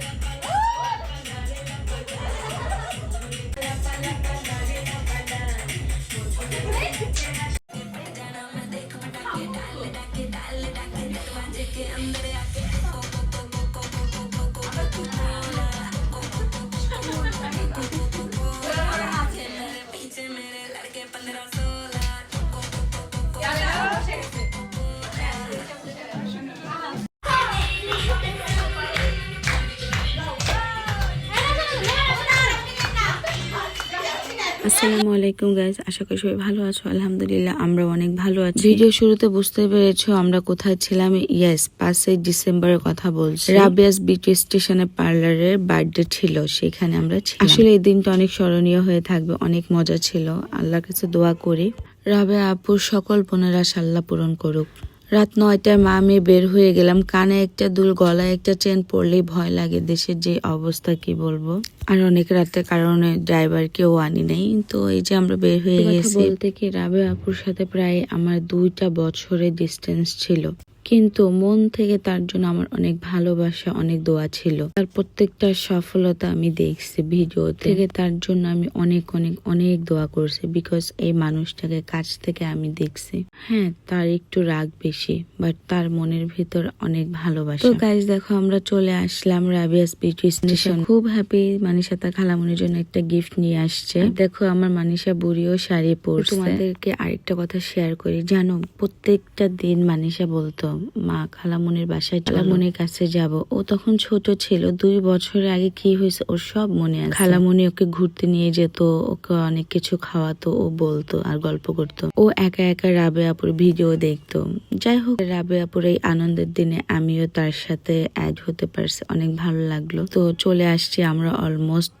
Bye. আসসালামু আলাইকুম guys আশা করি সবাই ভালো আছো। আলহামদুলিল্লাহ আমরা অনেক ভালো আছি। ভিডিও শুরুতে বুঝতে পেরেছ আমরা কোথায় ছিলাম? ইয়েস পাঁচই ডিসেম্বরের কথা বলছি। রাবিয়াস বিউটি স্টেশনে পার্লারের বার্থডে ছিল সেখানে আমরা আসলে এই দিনটা অনেক স্মরণীয় হয়ে থাকবে অনেক মজা ছিল। আল্লাহর কাছে দোয়া করি। রাবে আপুর সকল বোনের আশা আল্লাহ পূরণ করুক। রাত নয়টায় মা আমি বের হয়ে গেলাম। কানে একটা দুল গলায় একটা চেন পড়লেই ভয় লাগে দেশের যে অবস্থা কি বলব? আর অনেক রাতের কারণে ড্রাইভার কেউ আনি নাই। তো এই যে আমরা বের হয়ে গেছি। বলতে কি রাবে আপুর সাথে প্রায় আমার দুইটা বছরের ডিস্টেন্স ছিল। কিন্তু মন থেকে তার জন্য আমার অনেক ভালোবাসা অনেক দোয়া ছিল। তার প্রত্যেকটা সফলতা আমি দেখছি ভিডিও থেকে তার জন্য আমি অনেক অনেক অনেক দোয়া করছি। বিকজ এই মানুষটাকে কাছ থেকে আমি দেখছি। হ্যাঁ তার একটু রাগ বেশি বাট তার মনের ভিতর অনেক ভালোবাসা। তো গাইজ দেখো আমরা চলে আসলাম রাবিয়াস বিউটি স্টেশন খুব হ্যাপি মানিসা তার খালামনির জন্য একটা গিফট নিয়ে আসছে। দেখো আমার মানিসা বুড়িও শাড়ি পরছে। তোমাদেরকে আরেকটা কথা শেয়ার করি। জানো প্রত্যেকটা দিন মানিসা বলতো মা খালামনির বাসায় খালামনির কাছে যাব। ও তখন ছোট ছিল দুই বছর আগে কি হয়েছে ওর সব মনে আছে। খালামনি ওকে ঘুরতে নিয়ে যেত ওকে অনেক কিছু খাওয়াতো ও বলতো আর গল্প করতো। ও একা একা রাবে আপুর ভিডিও দেখতো। যাই হোক রাবে আপুর এই আনন্দের দিনে আমিও তার সাথে অ্যাড হতে পারছি, অনেক ভালো লাগল। তো চলে আসছি আমরা অলমোস্ট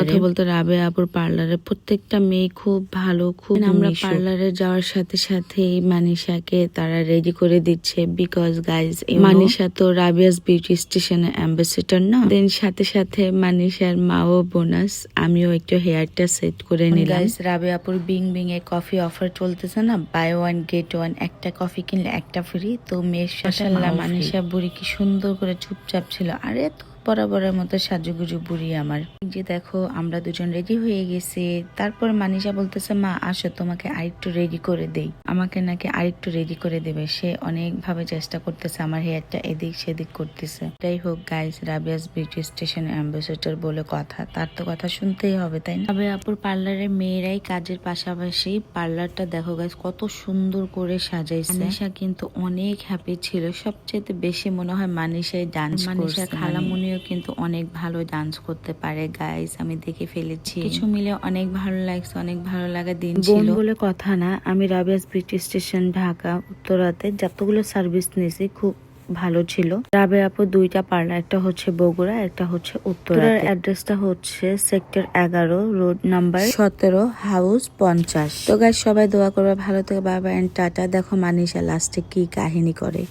কথা বলতে রাবে আপুর পার্লারে প্রত্যেকটা মেয়ে খুব ভালো খুব আমরা পার্লারে যাওয়ার সাথে সাথে মানিষাকে তারা রেডি করে দিচ্ছে বিকজ গাইজ মানিষা তো রাবিয়াস বিউটি স্টেশনের অ্যাম্বাসেডর না? দেন সাথে সাথে মানিষার মাও বোনাস আমিও একটু হেয়ারটা সেট করে নিলাম। রাবে আপুর বিং বিং এ কফি অফার চলতেছে না? বাই ওয়ান গেট ওয়ান একটা কফি কিনলে একটা ফ্রি তো মেয়ের সাথে মানিষা বুড়ি কি সুন্দর করে চুপচাপ ছিল। আরে তো বরাবরের মতো সাজুগুজু বুড়ি আমার। যে দেখো আমরা দুজন রেডি হয়ে গেছি। তারপর মানিষা বলতেছে মা আসো তোমাকে আরেকটু রেডি করে দেই। আমাকে নাকি আরেকটু রেডি করে দেবে। সে অনেক ভাবে চেষ্টা করতেছে আমার হেয়ারটা এদিক সেদিক করতেছে। যাই হোক guys Rabia's beauty station ambassador বলে কথা। তার তো কথা শুনতেই হবে তাই না? তবে আপুর পার্লারের মেয়েরাই কাজের পাশাপাশি পার্লারটা দেখো গাইস কত সুন্দর করে সাজাইছে। মানিষা কিন্তু অনেক হ্যাপি ছিল। সবচেয়ে বেশি মনে হয় মানিষাই ডান্স মানিষা খালামুনিও কিন্তু অনেক ভালো ডান্স করতে পারে গাইস আমি দেখে ফেলেছি। কিছু মিলে অনেক ভালো লাগছে অনেক ভালো লাগা দিন ছিল। বলে কথা না আমি রাবিয়াস ব্রিটিশ স্টেশন ঢাকা উত্তরাতে যতগুলো সার্ভিস নিয়েছি খুব ভালো ছিল। রাবে আপু দুইটা পার্লার একটা হচ্ছে বগুড়া একটা হচ্ছে উত্তরা অ্যাড্রেসটা হচ্ছে সেক্টর এগারো রোড নাম্বার সতেরো হাউস পঞ্চাশ। তো গাছ সবাই দোয়া করবে ভালো থেকে বাবা এন্ড টাটা। দেখো মানিসা লাস্টে কি কাহিনী করে।